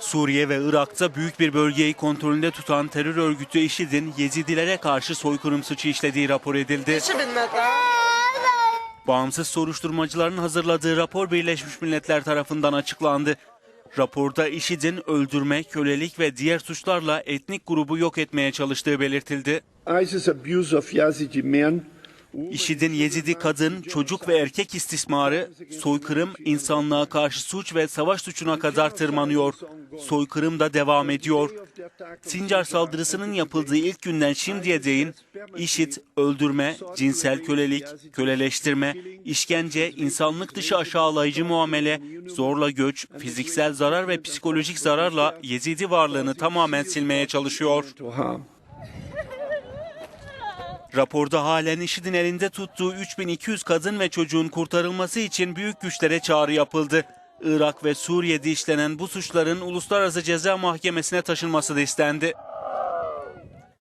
Suriye ve Irak'ta büyük bir bölgeyi kontrolünde tutan terör örgütü IŞİD'in Yezidilere karşı soykırım suçu işlediği rapor edildi. Bağımsız soruşturmacıların hazırladığı rapor Birleşmiş Milletler tarafından açıklandı. Raporda IŞİD'in öldürme, kölelik ve diğer suçlarla etnik grubu yok etmeye çalıştığı belirtildi. ISIS abuse of Yazidi men IŞİD'in Yezidi kadın, çocuk ve erkek istismarı, soykırım, insanlığa karşı suç ve savaş suçuna kadar tırmanıyor. Soykırım da devam ediyor. Sincar saldırısının yapıldığı ilk günden şimdiye değin IŞİD öldürme, cinsel kölelik, köleleştirme, işkence, insanlık dışı aşağılayıcı muamele, zorla göç, fiziksel zarar ve psikolojik zararla Yezidi varlığını tamamen silmeye çalışıyor. Raporda halen IŞİD'in elinde tuttuğu 3200 kadın ve çocuğun kurtarılması için büyük güçlere çağrı yapıldı. Irak ve Suriye'de işlenen bu suçların Uluslararası Ceza Mahkemesi'ne taşınması da istendi.